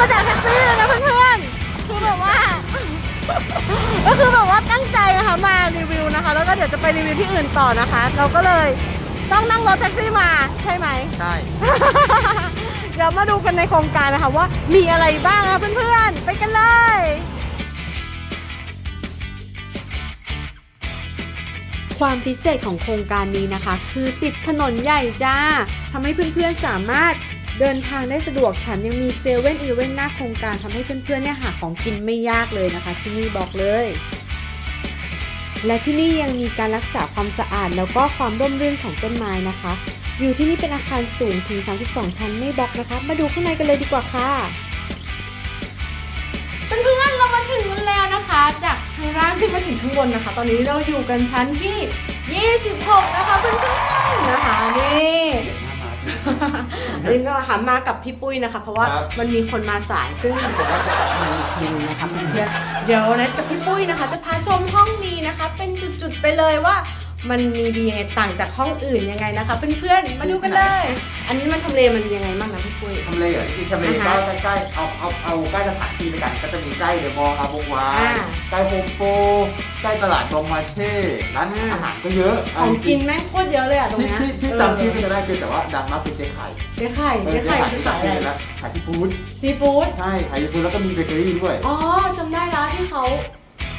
มาจากแท็กซี่เลยนะเพื่อนๆคือแบบว่า ก็คือแบบว่าตั้งใจนะคะมารีวิวนะคะ แล้วก็เดี๋ยวจะไปรีวิวที่อื่นต่อนะคะ เราก็เลยต้องนั่งรถแท็กซี่มาใช่ไหม ใช่ เดี๋ยวมาดูกันในโครงการนะคะว่ามีอะไรบ้างนะเพื่อนๆ ไปกันเลยความพิเศษของโครงการนี้นะคะ คือติดถนนใหญ่จ้าทำให้เพื่อนๆสามารถ เดินทางได้สะดวกแถมยังมีเซเว่นอีเวนต์หน้าโครงการทำให้เพื่อนๆเนี่ยหาของกินไม่ยากเลยนะคะ ที่นี่บอกเลย และที่นี่ยังมีการรักษาความสะอาดแล้วก็ความร่มรื่นของต้นไม้นะคะวิวที่นี่เป็นอาคารสูงถึง 32 ชั้นไม่บล็อกนะคะ มาดูข้างในกันเลยดีกว่าค่ะเพื่อนๆเรามาถึงแล้วนะคะ จากข้างล่างขึ้นมาถึงข้างบนนะคะ ตอนนี้เราอยู่กันชั้นที่ 26 นะคะเพื่อนๆ อันนี้ก็ค่ะมากับพี่ปุ้ยนะคะ เพราะว่าครับมันมีคนมาสายซึ่งเดี๋ยวเราจะกลับมาอีกทีนึงนะคะเพื่อนๆเดี๋ยวนะกับพี่ปุ้ยนะคะ จะพาชมห้องนี้นะคะ เป็นจุดๆไปเลยว่า มันมีดียังไงต่างจากห้องอื่นยังไงนะคะเพื่อนๆมาดูกันเลย อันนี้มันทำเลมันยังไงบ้างนะพี่ปุ้ย ทำเลเหรอที่ทำเลอ่าก็ฮะใกล้ๆเอาเอาเอาใกล้สถานที่ไปกันก็จะมีใกล้เดอะมอลล์อาบงวาอ่าใกล้โฮมโปรใกล้ตลาดบองมาเช่ร้านอ่า อาหารก็เยอะขเอาองจกิรินงแม่งโคตรเยอะเลยอะตรงที่เนี้ยที่ที่จำชื่อไม่ได้คือแต่ว่าดังมากคือเจ๊ไข่เจ๊ไข่เออเจ๊ไข่ที่คือจำขายอะไรแล้วขายที่ฟู้ดซีฟู้ด ใช่ขายที่ฟู้ดแล้วก็มีเบเกอรี่ด้วย อ๋อจำได้แล้วที่เขา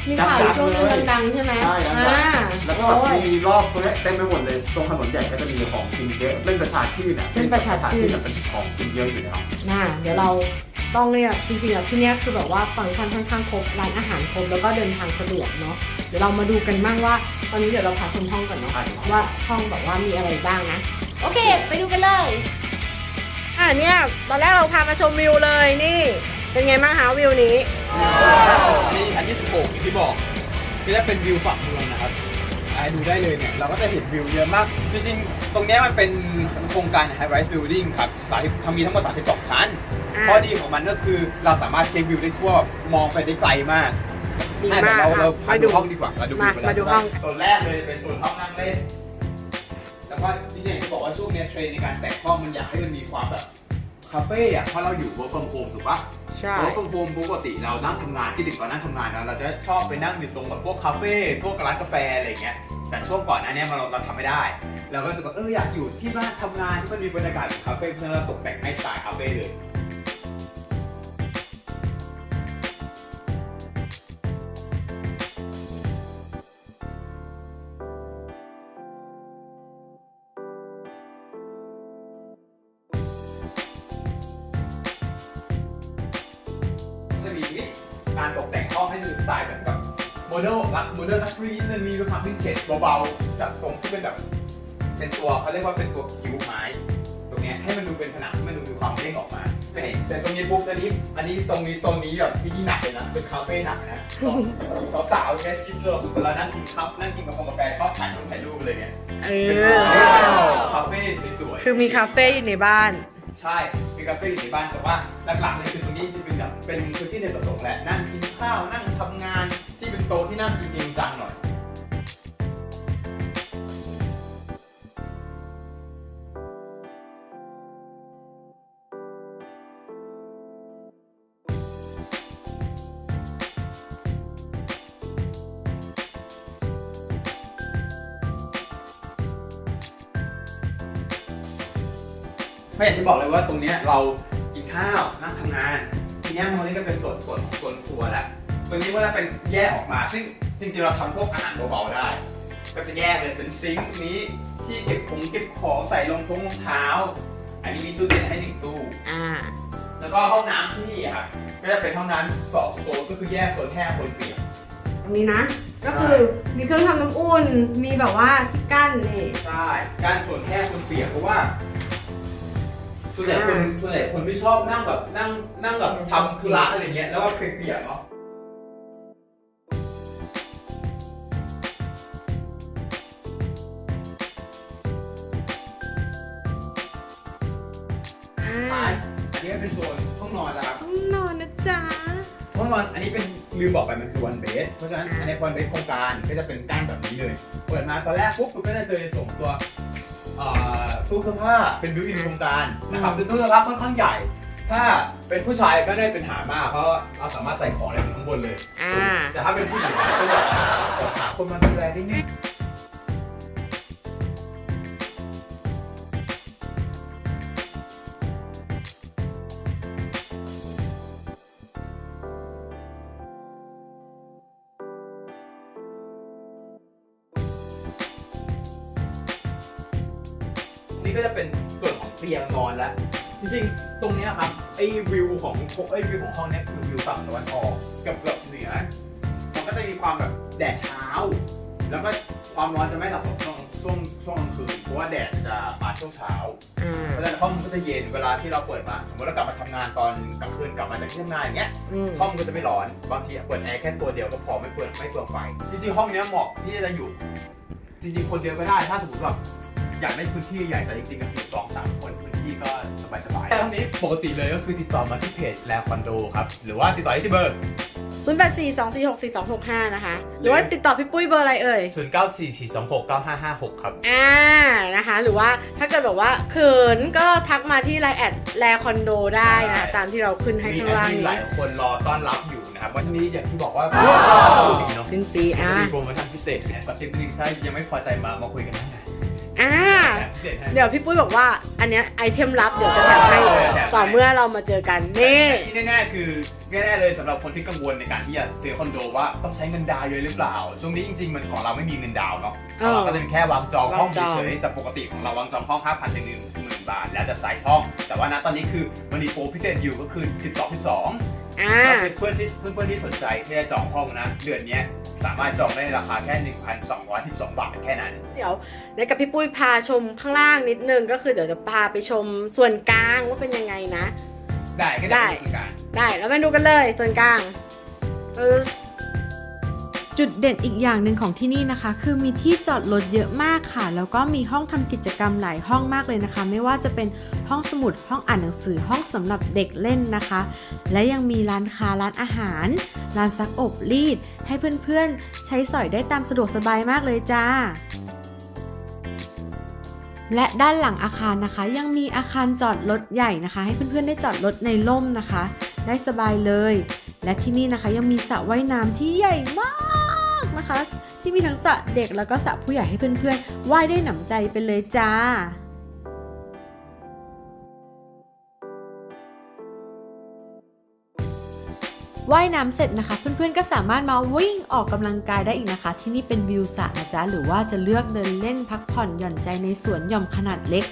มีขายช่วงนึงดังๆใช่ไหมใช่แล้วก็อ่าแล้วก็แบบมีรอบตรงเนี้ยเต็มไปหมดเลย ตรงถนนใหญ่ก็จะมีของกินเยอะเล่นประชาชื่นอะเส้นประชาชื่นเส้นประชาชื่นเป็นของกินเยอะอยู่แล้วน่าเดี๋ยวเราต้องเนี่ยจริงๆอะที่เนี้ยคือแบบว่าฟังก์ชันค่อนข้างครบร้านอาหารครบแล้วก็เดินทางสะดวกเนาะเดี๋ยวเรามาดูกันบ้างว่า ตอนนี้เดี๋ยวเราพาชมห้องก่อนเนาะใช่ว่าห้องแบบว่ามีอะไรบ้างนะ โอเค ไปดูกันเลย อ่าเนี่ยตอนแรกเราพามาชมวิวเลยนี่ เป็นไงบ้างคะวิวนี้อัน นี้อันที่16อย่างที่บอกที่จะเป็นวิวฝั่งเมืองนะครับอ่าดูได้เลยเนี่ยเราก็จะเห็นวิวเยอะมาก จริงๆ ตรงเนี้ยมันเป็นโครงการ High Rise Building ครับ30ทำมีทั้งหมด 32 ชั้น อ่า ข้อดีของมันก็คือเราสามารถเช็ควิวได้ทั่วมองไปได้ไกลมากดีอะมากเดี๋ยวเราเราค่ะพามาดูดู ห้องดีกว่ามาดูมาวิวกันมาดูแล้วห้องโซนแรกเลยเป็นโซนห้องนั่งเล่นแล้วก็จริงๆจะบอกว่าช่วงเนี้ยเทรนด์ในการแต่งห้องมันอยากให้มันมีความแบบคาเฟ่อะเพราะเราอยู่ work from home ถูกปะ ใช่เพราะปกปกติเรานั่งทำงานที่ถึงตอนนั่งทำงานนะเราจะชอบไปนั่งอยู่ตรงแบบพวกคาเฟ่พวกร้านกาแฟอะไรอย่างเงี้ยแต่ช่วงก่อนหน้าเนี้ยเราเราทำไม่ได้ เราก็รู้สึกว่าเอออยากอยู่ที่บ้านทำงานที่มันมีบรรยากาศแบบคาเฟ่เพราะฉะนั้นเราตกแต่งให้สไตล์คาเฟ่เลย เดลลักโมเดลลักชัวรี่นิดนึงมีความวินเทจเบาๆจากตรงที่เป็นแบบเป็นตัวเขาเรียกว่าเป็นตัวคิ้วไม้ตรงเนี้ยให้มันดูเป็นผนังให้มันดูมีความเด้งออกมาไม่เห็นแต่ตรงนี้ปุ๊บอันนี้อันนี้ตรงนี้โซนนี้แบบที่นี่หนักเลยนะเป็นคาเฟ่หนักนะสาวๆแค่คิดเราเวลานั่งกินข้าวนั่งกินกาแฟกาแฟชอบถ่ายรูปถ่ายรูปอะไรเงี้ยเอเป็นอคาเฟ่สวยๆคือมีคาเฟ่อยู่ในบ้านใช่ มีคาเฟ่อยู่ในบ้านแต่ว่าหลักๆเลยคือตรงนี้จะเป็นแบบเป็นพื้นที่ในประสงค์แหละ นั่งกินข้าว นั่งทำงานที่ เป็นโต๊ะที่นั่งจริงจังหน่อย ไม่อยากจะบอกเลยว่าตรงเนี้ยเรากินข้าวนั่งทำงาน ทีเนี้ยมันก็เป็นส่วนส่วนของส่วนครัวแหละ ตัวนี้ก็จะเป็นแยกออกมา ซึ่งจริงๆเราทำพวกอาหารเบาๆได้ ก็จะแยกเลยเป็นซิงค์ตรงนี้ที่เก็บของเก็บของใส่รองท้องรองเท้า อันนี้มีตู้เย็นให้หนึ่งตู้ อ่า แล้วก็ห้องน้ำที่นี่อะครับก็จะเป็นห้องน้ำสองโซนก็คือแยกโซนแห้งโซนเปียก ตรงนี้นะ ก็คือมีเครื่องทำน้ำอุ่น มีแบบว่าที่กั้นนี่ ใช่การส่วนแห้งส่วนเปียกเพราะว่าส่วนใหญ่คนส่วนใหญ่คนไม่ชอบนั่งแบบนั่งนั่งแบบทำธุระอะไรเงี้ยแล้วก็เปียกๆเนาะ อันนี้เป็นโซนห้องนอนนะครับ ห้องนอนนะจ๊ะ ห้องนอนอันนี้เป็นลืมบอกไปมันคือวันเบส เพราะฉะนั้นอันนี้วันเบสโครงการก็จะเป็นก้านแบบนี้เลย เปิดมาตอนแรกปุ๊บคุณก็จะเจอในส่วนของตัวเอ่อตู้เสื้อผ้าเป็นบิวอินโครงการนะครับอืมเป็นตู้เสื้อผ้าค่อนข้างใหญ่ ถ้าเป็นผู้ชายก็ได้เป็นหามากเพราะเราสามารถใส่ของได้ถึงข้างบนเลย อ่า แต่ถ้าเป็นผู้หญิงก็แบบหาคนมาดูแลนิดนึง ก็จะเป็นส่วนของเตียงนอนแล้ว จริงๆ ตรงเนี้ยครับไอ้วิวของไอ้วิวของห้องเนี้ยคือวิวฝั่งตะวันออกเกือบเกือบเหนือ มันก็จะมีความแบบแดดเช้า แล้วก็ความร้อนจะไม่สะสมช่วงช่วงช่วงกลางคืนเพราะว่าแดดจะมาช่วงเช้าอ่าเพราะฉะนั้นห้องมันก็จะเย็นเวลาที่เราเปิดมาสมมติเรากลับมาทำงานตอนกลางคืนกลับมาจากที่ทำงานอย่างเงี้ย อืมห้องมันก็จะไม่ร้อน บางทีเปิดแอร์แค่ตัวเดียวก็พอไม่เปลืองไม่เปลืองไฟจริงๆห้องเนี้ยเหมาะที่จะอยู่ จริงๆคนเดียวก็ได้ถ้าสมมติแบบ อยากได้พื้นที่ใหญ่แต่จริงๆก็คือสองสามคนพื้นที่ก็สบายๆแต่ห้องนี้ปกติเลยก็คือติดต่อมาที่เพจแลคอนโดครับหรือว่าติดต่อได้ที่เบอร์ 0 8 4 2 4 6 4 2 6 5 นะคะ หรือว่าติดต่อพี่ปุ้ยเบอร์อะไรเอ่ย 0 9 4 4 2 6 9 5 5 6 ครับ อ่า นะคะ หรือว่าถ้าเกิดแบบว่าเขินก็ทักมาที่ไลน์แอดแลคอนโดได้นะใช่ตามที่เราขึ้นให้มีข้างแอดล่างมินหนี้ลายคนรอต้อนรับอยู่นะครับ วันนี้อย่างที่บอกว่าอ้าวปีเนาะสิ้นปีอะมีโปรโมชั่นพิเศษเนี่ยกระซิบนิดนึงถ้ายังไม่พอใจมามาคุยกันได้นะ อ่าพิเศษให้เดี๋ยวพี่ปุ้ยบอกว่าอันเนี้ยไอเทมลับเดี๋ยวจะแถมให้เออแถมให้ต่อเมื่อเรามาเจอกันนี่ที่แน่ๆคือแน่ๆเลยสำหรับคนที่กังวลในการที่จะซื้อคอนโดว่าต้องใช้เงินดาวน์เยอะหรือเปล่า ช่วงนี้จริงๆมันของเราไม่มีเงินดาวน์เนาะเออเราก็จะเป็นแค่วางจองห้องวางจองเฉยๆแต่ปกติของเราวางจองห้อง 5,000ถึง10,000บาท แล้วแต่ไซส์ห้อง แต่ว่าณตอนนี้คือมันมีโปรพิเศษอยู่ก็คือ 12 12อ่าเพื่อนๆที่เพื่อนๆที่สนใจที่จะจองห้องนะเดือนเนี้ย สามารถจองได้ในราคาแค่ 1,212 บาทแค่นั้น เดี๋ยวเดี๋ยวกับพี่ปุ้ยพาชมข้างล่างนิดนึงก็คือเดี๋ยวจะพาไปชมส่วนกลางว่าเป็นยังไงนะ ได้ก็ได้ได้คือการได้แล้วมาดูกันเลยส่วนกลางเออ จุดเด่นอีกอย่างหนึ่งของที่นี่นะคะ คือมีที่จอดรถเยอะมากค่ะ แล้วก็มีห้องทำกิจกรรมหลายห้องมากเลยนะคะ ไม่ว่าจะเป็นห้องสมุดห้องอ่านหนังสือห้องสำหรับเด็กเล่นนะคะ และยังมีร้านค้าร้านอาหาร ร้านซักอบรีด ให้เพื่อนๆ ใช้สอยได้ตามสะดวกสบายมากเลยจ้าและด้านหลังอาคารนะคะ ยังมีอาคารจอดรถใหญ่นะคะ ให้เพื่อนๆได้จอดรถในร่มนะคะ ได้สบายเลย และที่นี่นะคะยังมีสระว่ายน้ำที่ใหญ่มาก นะคะ ที่มีทั้งสระเด็กแล้วก็สระผู้ใหญ่ให้เพื่อนๆว่ายได้หนำใจไปเลยจ้าว่ายน้ำเสร็จนะคะ เพื่อนๆก็สามารถมาวิ่งออกกำลังกายได้อีกนะคะ ที่นี่เป็นวิวสระนะจ๊ะหรือว่าจะเลือกเดินเล่นพักผ่อนหย่อนใจในสวนหย่อมขนาดเล็ก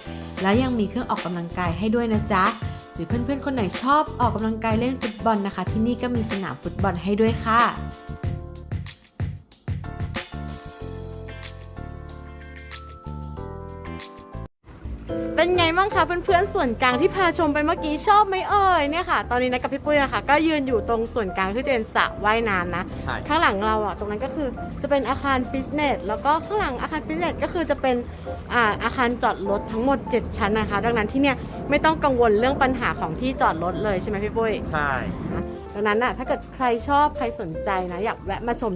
และยังมีเครื่องออกกำลังกายให้ด้วยนะจ๊ะหรือเพื่อนๆคนไหนชอบออกกำลังกายเล่นฟุตบอลนะคะ ที่นี่ก็มีสนามฟุตบอลให้ด้วยค่ะ เป็นไงบ้างคะเพื่อนๆส่วนกลางที่พาชมไปเมื่อกี้ชอบไหมเอ่ยเนี่ยค่ะ ตอนนี้นะกับพี่ปุ้ยนะคะ ก็ยืนอยู่ตรงส่วนกลางที่เป็นสระว่ายน้ำนะใช่ ข้างหลังเราอะตรงนั้นก็คือจะเป็นอาคารฟิตเนสแล้วก็ข้างหลังอาคารฟิตเนสก็คือจะเป็นอ่าอาคารจอดรถทั้งหมด 7 ชั้นนะคะ ดังนั้นที่เนี่ยไม่ต้องกังวลเรื่องปัญหาของที่จอดรถเลยใช่ไหมพี่ปุ้ย ใช่ ดังนั้นน่ะถ้าเกิดใครชอบใครสนใจนะ อยากแวะมาชม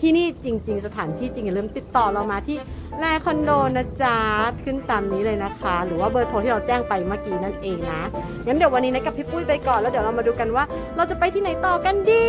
ที่นี่จริง ๆ สถานที่จริงอย่าลืมติดต่อเรามาที่แลคอนโดนะจ๊ะขึ้นตามนี้เลยนะคะ หรือว่าเบอร์โทรที่เราแจ้งไปเมื่อกี้นั่นเองนะงั้นเดี๋ยววันนี้นะกับพี่ปุ้ยไปก่อนแล้วเดี๋ยวเรามาดูกันว่า เราจะไปที่ไหนต่อกันดี